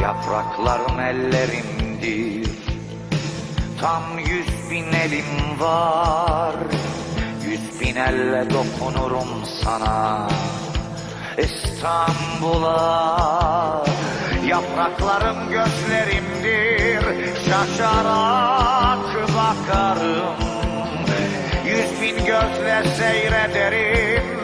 Yapraklarım ellerimdir Tam yüz bin elim var. Yüz bin elle dokunurum sana. İstanbul'a Yapraklarım gözlerimdir. Şaşarak bakarım. Yüz bin gözle seyrederim